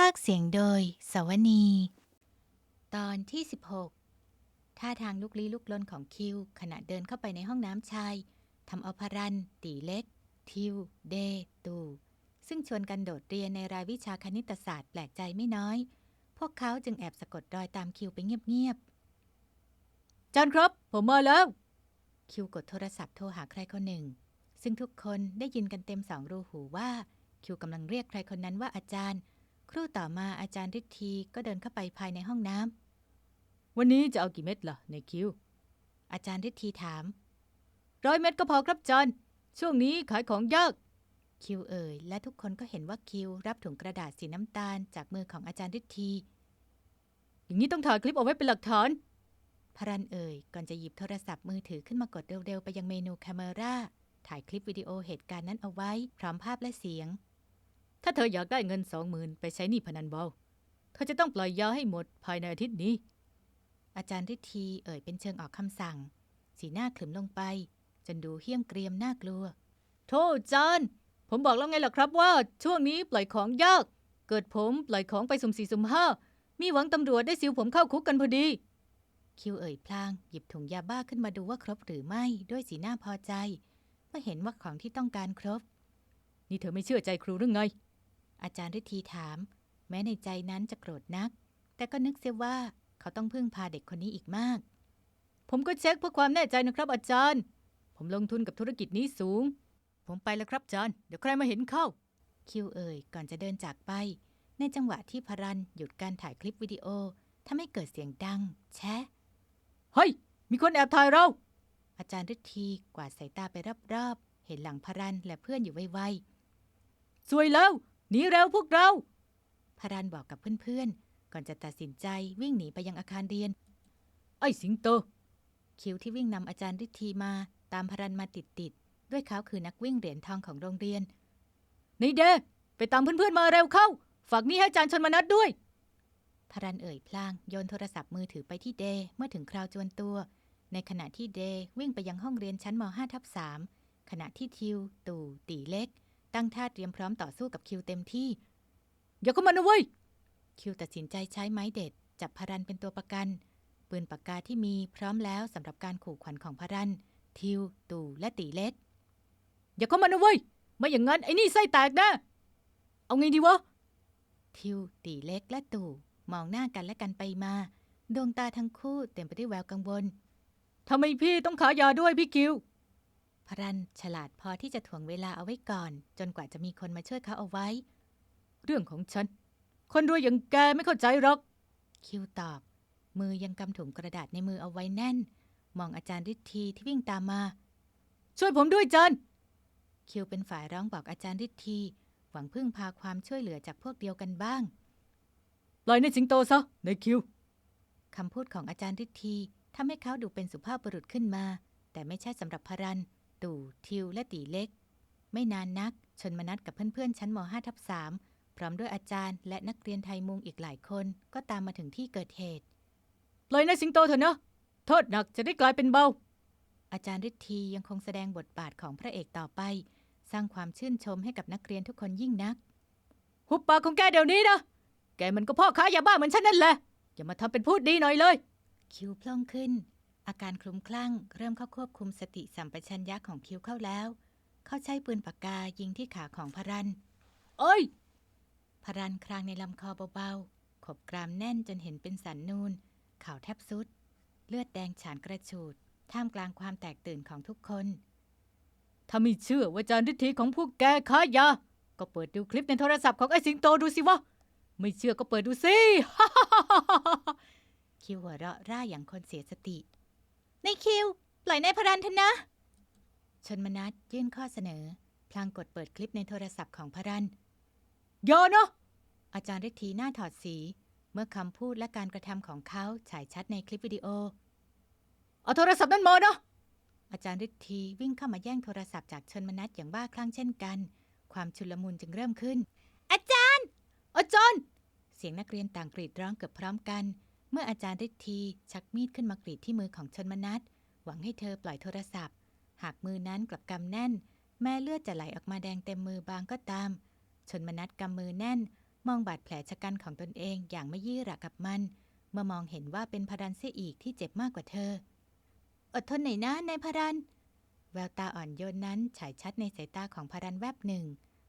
ภาคเสียงโดย สวนี ตอนที่ 16 ท่าทางลุกลี้ลุกลนของคิว ขณะเดินเข้าไปในห้องน้ำชายทำเอาพารัน ตีเล็ก ทิว เด ตู ซึ่งชวนกันโดดเรียนในรายวิชาคณิตศาสตร์แปลกใจไม่น้อย พวกเขาจึงแอบสะกดรอยตามคิวไปเงียบๆจันครับ ผมมาแล้ว คิวกดโทรศัพท์โทรหาใครคนหนึ่ง ซึ่งทุกคนได้ยินกันเต็มสองรูหูว่า คิวกำลังเรียกใครคนนั้นว่าอาจารย์ ครู่ต่อมาอาจารย์ฤทธีก็เดินเข้าไปภายในห้องน้ำวันนี้จะเอากี่เม็ดล่ะในคิวอาจารย์ฤทธีถามร้อยเม็ดก็พอครับจันช่วงนี้ขายของยากคิวเอ่ยและทุกคนก็เห็นว่าคิวรับถุงกระดาษสีน้ำตาลจากมือของอาจารย์ฤทธีอย่างนี้ต้องถ่ายคลิปเอาไว้เป็นหลักฐานพรันเอ่ยก่อนจะหยิบโทรศัพท์มือถือขึ้นมากดเร็วๆ ไปยังเมนูแคมเมราถ่ายคลิปวิดีโอเหตุการณ์นั้นเอาไว้ พร้อมภาพและเสียง ถ้าเธออยากได้เงินสองหมื่นไปใช้หนี้พนันเบาเธอจะต้องปล่อยยาให้หมดภายในอาทิตย์นี้ อาจารย์ฤทธีเอ่ยเป็นเชิงออกคำสั่ง สีหน้าขรึมลงไป จนดูเหี้ยมเกรียมน่ากลัว โทษจันผมบอกแล้วไงล่ะครับว่า ช่วงนี้ปล่อยของยาก เกิดผมปล่อยของไปสุ่มสี่สุ่มห้ามีหวังตำรวจได้ซิวผมเข้าคุกกันพอดี คิวเอ่ยพลาง หยิบถุงยาบ้าขึ้นมาดูว่าครบหรือไม่ด้วยสีหน้าพอใจเมื่อเห็นว่าของที่ต้องการครบ นี่เธอไม่เชื่อใจครูหรือไง อาจารย์ฤทธีถาม แม้ในใจนั้นจะโกรธนัก แต่ก็นึกเสียว่าเขาต้องพึ่งพาเด็กคนนี้อีกมาก ผมก็เช็คเพื่อความแน่ใจนะครับ อาจารย์ ผมลงทุนกับธุรกิจนี้สูง ผมไปแล้วครับอาจารย์ เดี๋ยวใครมาเห็นเข้า คิวเอ่ยก่อนจะเดินจากไป ในจังหวะที่พรันหยุดการถ่ายคลิปวิดีโอทำให้เกิดเสียงดัง แชะเฮ้ย มีคนแอบถ่ายเรา อาจารย์ฤทธีกวาดสายตาไปรอบๆ เห็นหลังพรันและเพื่อนอยู่ไวสวยแล้ว หนีเร็วพวกเราๆพรันบอกกับเพื่อนๆ ก่อนจะตัดสินใจวิ่งหนีไปยังอาคารเรียน ไอ้สิงโต คิวที่วิ่งนำอาจารย์ฤทธีมาตามพรันมาติดๆ ด้วยเขาคือนักวิ่งเหรียญทองของโรงเรียนนี่เดไปตามเพื่อนๆมาเร็วเข้า ฝากนี่ให้อาจารย์ชนมานัดด้วยพรันเอ่ยพลางโยนโทรศัพท์มือถือไปที่เดย์เมื่อถึงคราวจวนตัว ในขณะที่เดย์วิ่งไปยังห้องเรียนชั้นม 5 ทับ3ขณะที่ทิว ตู่ตีเล็ก ตั้งท่าเตรียมพร้อมต่อสู้กับคิวเต็มที่ อย่าเข้ามานะเว้ย คิวตัดสินใจใช้ไม้เด็ด จับพรันเป็นตัวประกัน ปืนปากกาที่มีพร้อมแล้วสำหรับการขู่ขวัญของพรัน ทิว ตู่และตีเล็ก อย่าเข้ามานะเว้ยไม่อย่างนั้นไอ้นี่ไส้แตกนะ เอาไงดีวะ ทิว ตีเล็กและตู่มองหน้ากันและกันไปมา ดวงตาทั้งคู่เต็มไปด้วยแววกังวลทำไมพี่ต้องขายาด้วยพี่คิว พรันฉลาดพอที่จะถ่วงเวลาเอาไว้ก่อน จนกว่าจะมีคนมาช่วยเขาเอาไว้ เรื่องของฉัน คนรวยอย่างแกไม่เข้าใจหรอก คิวตอบ มือยังกำถุงกระดาษในมือเอาไว้แน่น มองอาจารย์ฤทธีที่วิ่งตามมา ช่วยผมด้วยจันคิวเป็นฝ่ายร้องบอกอาจารย์ฤทธีหวังพึ่งพาความช่วยเหลือจากพวกเดียวกันบ้างปล่อยในสิงโตซะในคิวคำพูดของอาจารย์ฤทธีทำให้เขาดูเป็นสุภาพบุรุษขึ้นมา แต่ไม่ใช่สำหรับพรัน ตู่ทิวและตีเล็ก ไม่นานนัก ชนมนัดกับเพื่อนๆ ชั้นม 5 ทับ3พร้อมด้วยอาจารย์และนักเรียนไทยมุงอีกหลายคนก็ตามมาถึงที่เกิดเหตุปล่อยในสิงโตเถอะนะโทษหนักจะได้กลายเป็นเบา อาจารย์ฤทธียังคงแสดงบทบาทของพระเอกต่อไป สร้างความชื่นชมให้กับนักเรียนทุกคนยิ่งนัก หุบปากของแกเดี๋ยวนี้นะ แกมันก็พ่อค้ายาบ้าเหมือนฉันนั่นแหละ อย่ามาทำเป็นพูดดีหน่อยเลย คิ้วพล่องขึ้น อาการคลุ้มคลั่ง เริ่มเข้าควบคุมสติสัมปชัญญะของคิ้วเข้าแล้ว เขาใช้ปืนปากกายิงที่ขาของพรัน เอ้ย พรันครางในลำคอเบาๆ ขบกรามแน่นจนเห็นเป็นสันนูนข่าวแทบสุด เลือดแดงฉานกระฉูด ท่ามกลางความแตกตื่นของทุกคน ถ้าไม่เชื่อว่าจารย์ฤทธีของพวกแกค้ายา ก็เปิดดูคลิปในโทรศัพท์ของไอ้สิงโตดูสิวะ ไม่เชื่อก็เปิดดูสิ คิวหัวเราะร่าอย่างคนเสียสติ ในคิว ปล่อยนายพรันเถอะนะ ชนมนัสยื่นข้อเสนอ พลางกดเปิดคลิปในโทรศัพท์ของพรันอย่านะอาจารย์ฤทธีหน้าถอดสี เมื่อคำพูดและการกระทำของเขาฉายชัดในคลิปวิดีโอ เอาโทรศัพท์นั่นมานะอาจารย์ฤทธีวิ่งเข้ามาแย่งโทรศัพท์จากชนมนัสอย่างบ้าคลั่งเช่นกัน ความชุลมุนจึงเริ่มขึ้น อาจารย์ อาจารย์ เสียงนักเรียนต่างกรีดร้องเกือบพร้อมกัน เมื่ออาจารย์ฤทธีชักมีดขึ้นมากรีดที่มือของชนมนัสหวังให้เธอปล่อยโทรศัพท์ หากมือนั้นกลับกำแน่น แม่เลือดจะไหลออกมาแดงเต็มมือบางก็ตาม ชนมนัสกำมือแน่น มองบาดแผลชะกันของตนเองอย่างไม่ยี่ระกับมัน เมื่อมองเห็นว่าเป็นพรันเสียอีกที่เจ็บมากกว่าเธอ อดทนหน่อยนะนายพรันแววตาอ่อนโยนนั้นฉายชัดในสายตาของพรันแวบหนึ่ง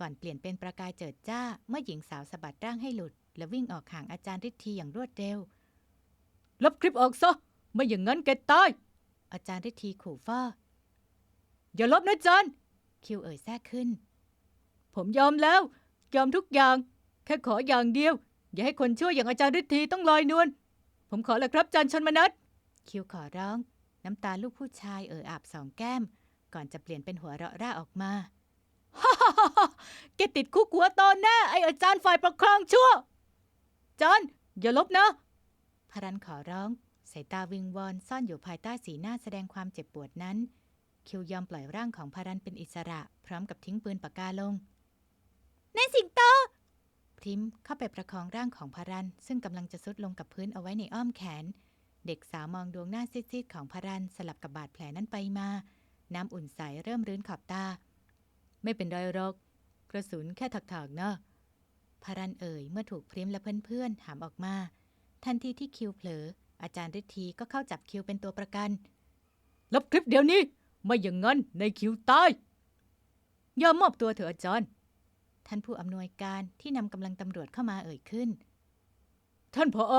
ก่อนเปลี่ยนเป็นประกายเจิดจ้า เมื่อหญิงสาวสะบัดร่างให้หลุด และวิ่งออกห่างอาจารย์ฤทธีอย่างรวดเร็ว ลบคลิปออกซะ ไม่อย่างนั้นแกตาย อาจารย์ฤทธีขู่ฟ้า อย่าลบนะจารย์คิวเอ่ยแทรกขึ้น ผมยอมแล้ว ยอมทุกอย่าง แค่ขออย่างเดียว อย่าให้คนชั่วอย่างอาจารย์ฤทธีต้องลอยนวล ผมขอแล้วครับจารย์ชนมนัสคิวขอร้อง น้ำตาลูกผู้ชายเอ่ออาบสองแก้ม ก่อนจะเปลี่ยนเป็นหัวเราะร่าออกมาฮ่าฮ่าฮ่าแกติดคุกหัวตอนแน่ไออาจารย์ฝ่ายปกครองชั่วจารย์อย่าลบนะ พรันขอร้อง สายตาวิงวอนซ่อนอยู่ภายใต้สีหน้าแสดงความเจ็บปวดนั้น คิวยอมปล่อยร่างของพรันเป็นอิสระ พร้อมกับทิ้งปืนปากกาลงนายสิงโต พริมเข้าไปประคองร่างของพรัน ซึ่งกำลังจะซุดลงกับพื้นเอาไว้ในอ้อมแขน เด็กสาวมองดวงหน้าซีดๆของพรันสลับกับบาดแผลนั้นไปมา น้ำอุ่นใสเริ่มรื้นขอบตา ไม่เป็นไรหรอกกระสุนแค่ถักๆนะพารันเอ่ยเมื่อถูกพริมและเพื่อนๆถามออกมา ทันทีที่คิวเผลอ อาจารย์ฤทธีก็เข้าจับคิวเป็นตัวประกัน ลบคลิปเดี๋ยวนี้ ไม่อย่างนั้นในคิวตายอย่ามอบตัวเถอะอาจารย์ ท่านผู้อำนวยการที่นำกำลังตำรวจเข้ามาเอ่ยขึ้น ท่านผอ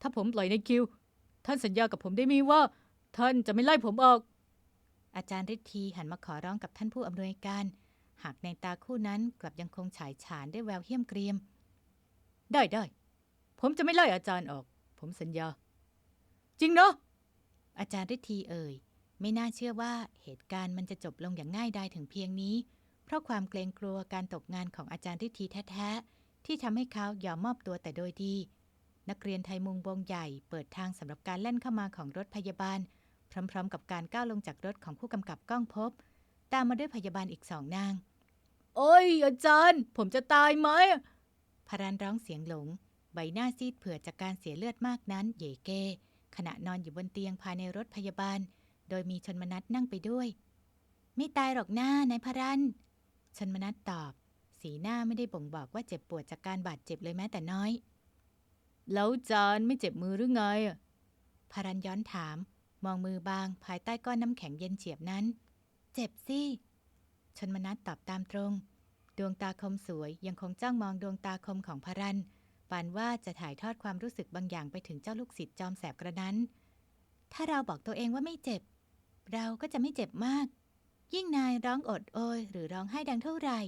ถ้าผมปล่อยในคิว ท่านสัญญากับผมได้มีว่า ท่านจะไม่ไล่ผมออก อาจารย์ฤทธีหันมาขอร้องกับท่านผู้อำนวยการ หากในตาคู่นั้นกลับยังคงฉายฉานด้วยแววเหี้ยมเกรียม ได้ได้ ผมจะไม่ไล่อาจารย์ออก ผมสัญญา จริงเนาะอาจารย์ฤทธีเอ่ย ไม่น่าเชื่อว่าเหตุการณ์มันจะจบลงอย่างง่ายดายถึงเพียงนี้ เพราะความเกรงกลัวการตกงานของอาจารย์ฤทธีแท้ๆ ที่ทำให้เขายอมมอบตัวแต่โดยดี นักเรียนไทยมุงวงใหญ่เปิดทางสำหรับการแล่นเข้ามาของรถพยาบาล พร้อมๆ กับการก้าวลงจากรถของผู้กำกับก้องพบ ตามมาด้วยพยาบาลอีกสองนาง โอ้ยอาจารย์ ผมจะตายไหมพารันร้องเสียงหลง ใบหน้าซีดเผื่อจากการเสียเลือดมากนั้นเย่เก้ ขณะนอนอยู่บนเตียงภายในรถพยาบาล โดยมีชนมนัสนั่งไปด้วย ไม่ตายหรอกหน้านายพรันชนมนัสตอบ สีหน้าไม่ได้บ่งบอกว่าเจ็บปวดจากการบาดเจ็บเลยแม้แต่น้อย แล้วจารย์ไม่เจ็บมือหรือไงอะพรันย้อนถาม มองมือบางภายใต้ก้อนน้ำแข็งเย็นเฉียบนั้น เจ็บสิชนมนัสตอบตามตรง ดวงตาคมสวยยังคงจ้องมองดวงตาคมของพรัน ปานว่าจะถ่ายทอดความรู้สึกบางอย่างไปถึงเจ้าลูกศิษย์จอมแสบกระนั้น ถ้าเราบอกตัวเองว่าไม่เจ็บ เราก็จะไม่เจ็บมาก ยิ่งนายร้องอดโอยหรือร้องไห้ดังเท่าไหร่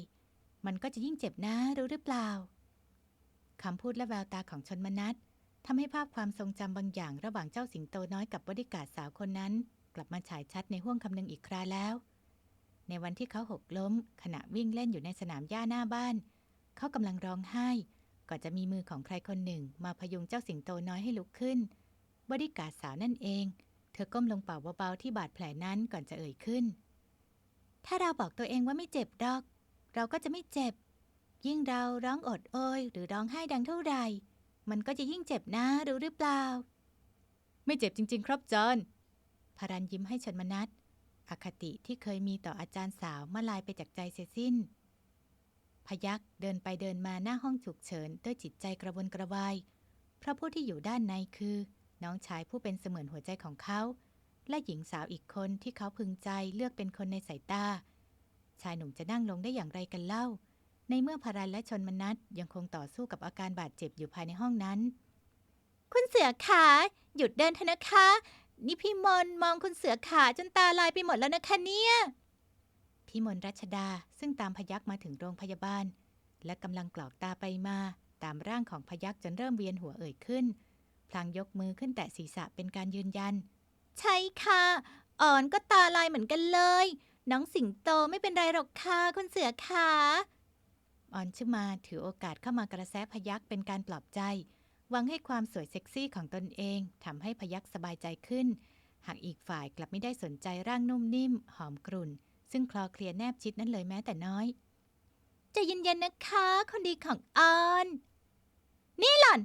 มันก็จะยิ่งเจ็บนะรู้หรือเปล่าคำพูดและแววตาของชนมนัสทำให้ภาพความทรงจำบางอย่างระหว่างเจ้าสิงโตน้อยกับบริการสาวคนนั้น กลับมาฉายชัดในห้วงคำนึงอีกคราแล้ว ในวันที่เขาหกล้ม ขณะวิ่งเล่นอยู่ในสนามหญ้าหน้าบ้าน เขากำลังร้องไห้ ก่อนจะมีมือของใครคนหนึ่ง มาพยุงเจ้าสิงโตน้อยให้ลุกขึ้น บริการสาวนั่นเอง เธอก้มลงเป่าเบาๆที่บาดแผลนั้นก่อนจะเอ่ยขึ้น ถ้าเราบอกตัวเองว่าไม่เจ็บดอก เราก็จะไม่เจ็บ ยิ่งเราร้องอดโอยหรือร้องไห้ดังเท่าไหร่ มันก็จะยิ่งเจ็บนะรู้หรือเปล่า ไม่เจ็บจริง ๆ ครับจารย์พารันยิ้มให้ชนมนัสอคติที่เคยมีต่ออาจารย์สาวมาลายไปจากใจเสียสิ้น พยักเดินไปเดินมาหน้าห้องฉุกเฉินด้วยจิตใจกระวนกระวาย เพราะผู้ที่อยู่ด้านในคือ น้องชายผู้เป็นเสมือนหัวใจของเขา และหญิงสาวอีกคนที่เขาพึงใจเลือกเป็นคนในสายตา ชายหนุ่มจะนั่งลงได้อย่างไรกันเล่า ในเมื่อพารันและชนมนัสยังคงต่อสู้กับอาการบาดเจ็บอยู่ภายในห้องนั้น คุณเสือขาหยุดเดินเถอะนะคะ นี่พี่มนมองคุณเสือขาจนตาลายไปหมดแล้วนะคะเนี่ย พี่มนรัชดาซึ่งตามพยักมาถึงโรงพยาบาล และกำลังกรอกตาไปมาตามร่างของพยักจนเริ่มเวียนหัวเอ่ยขึ้น พลางยกมือขึ้นแตะศีรษะเป็นการยืนยัน ใช่ค่ะ อ่อนก็ตาลายเหมือนกันเลย น้องสิงโตไม่เป็นไรหรอกค่ะคุณเสือขาอ่อนชื่อมาถือโอกาสเข้ามากระแสพยักเป็นการปลอบใจหวังให้ความสวยเซ็กซี่ของตนเองทำให้พยักสบายใจขึ้น หากอีกฝ่ายกลับไม่ได้สนใจร่างนุ่มนิ่ม หอมกรุ่น ซึ่งคลอเคลียแนบชิดนั้นเลยแม้แต่น้อยใจะเย็นๆนะคะ คนดีของออน นี่หล่อน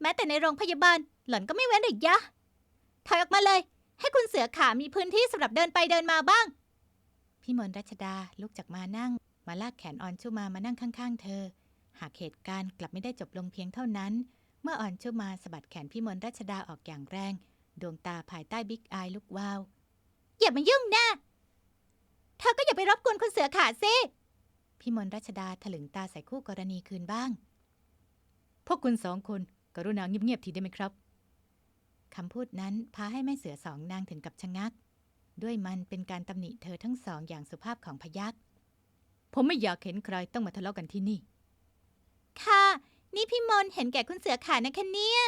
แม้แต่ในโรงพยาบาล หล่อนก็ไม่เว้นหรือยะ ถอยออกมาเลย ให้คุณเสือขามีพื้นที่สำหรับเดินไปเดินมาบ้าง พี่มนรัชดาลุกจากมานั่ง มาลากแขนออนชุมามานั่งข้าง ๆ เธอ หากเหตุการณ์กลับไม่ได้จบลงเพียงเท่านั้น เมื่อออนชุมาสะบัดแขนพี่มนรัชดาออกอย่างแรง ดวงตาภายใต้บิ๊กอายลุกวาวอย่ามายุ่งนะ เธอก็อย่าไปรบกวนคุณเสือขาสิพี่มนต์รัชดาถลึงตาใส่คู่กรณีคืนบ้าง พวกคุณสองคนกรุณาเงียบๆทีได้ไหมครับคำพูดนั้นพาให้แม่เสือสองนางถึงกับชะงัก ด้วยมันเป็นการตำหนิเธอทั้งสองอย่างสุภาพของพยักผมไม่อยากเห็นใครต้องมาทะเลาะกันที่นี่ ค่ะ นี่พี่มนเห็นแก่คุณเสือขานะคะเนี่ย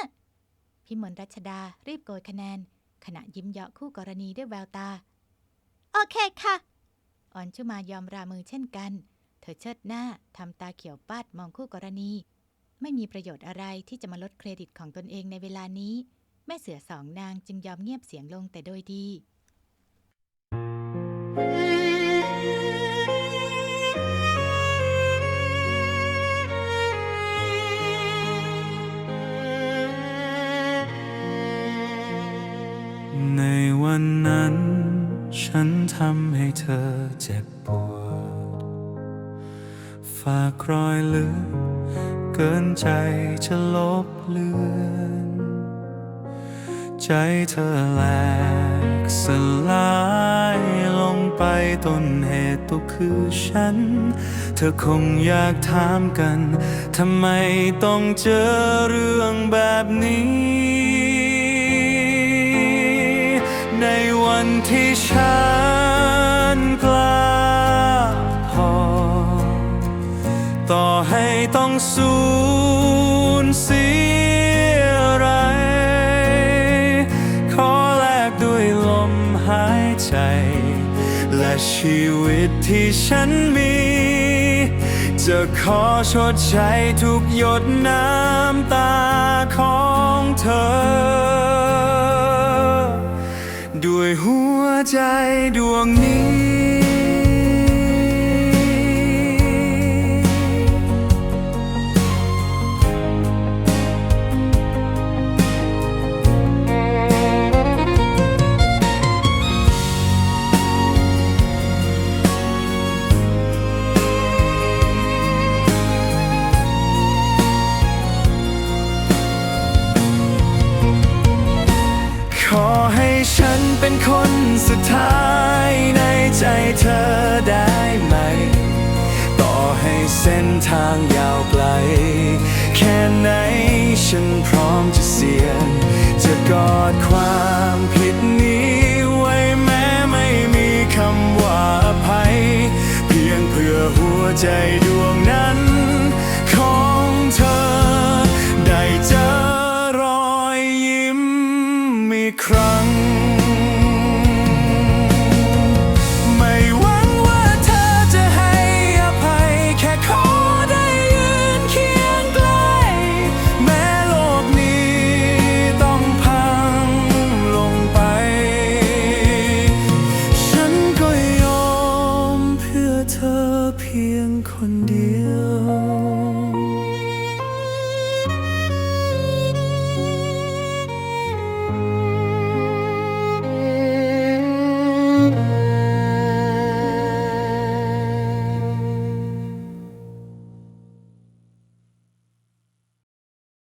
พี่มนรัชดารีบโกยคะแนน ขณะยิ้มเยาะคู่กรณีด้วยแววตา โอเคค่ะ อ่อนชุมายอมรามือเช่นกัน เธอเชิดหน้าทำตาเขียวปาดมองคู่กรณี ไม่มีประโยชน์อะไรที่จะมาลดเครดิตของตนเองในเวลานี้ แม่เสือสองนางจึงยอมเงียบเสียงลงแต่โดยดีในวันนั้น ฉันทำให้เธอเจ็บปวด ฝากรอยลึก เกินใจจะลบเลือน ใจเธอแหลกสลายลงไปต้นเหตุตัวคือฉัน เธอคงอยากถามกัน ทำไมต้องเจอเรื่องแบบนี้ ฉันกล้าพอ ต่อให้ต้องสูญเสียอะไร ขอแลกด้วยลมหายใจ และชีวิตที่ฉันมี จะขอชดใช้ทุกหยดน้ำตาของเธอ ด้วยหัวใจดวงนี้ สุดท้ายในใจเธอได้ไหม ต่อให้เส้นทางยาวไกล แค่ไหนฉันพร้อมจะเสี่ยง จะกอดความผิดนี้ไว้แม้ไม่มีคำว่าอภัย เพียงเพื่อหัวใจดวง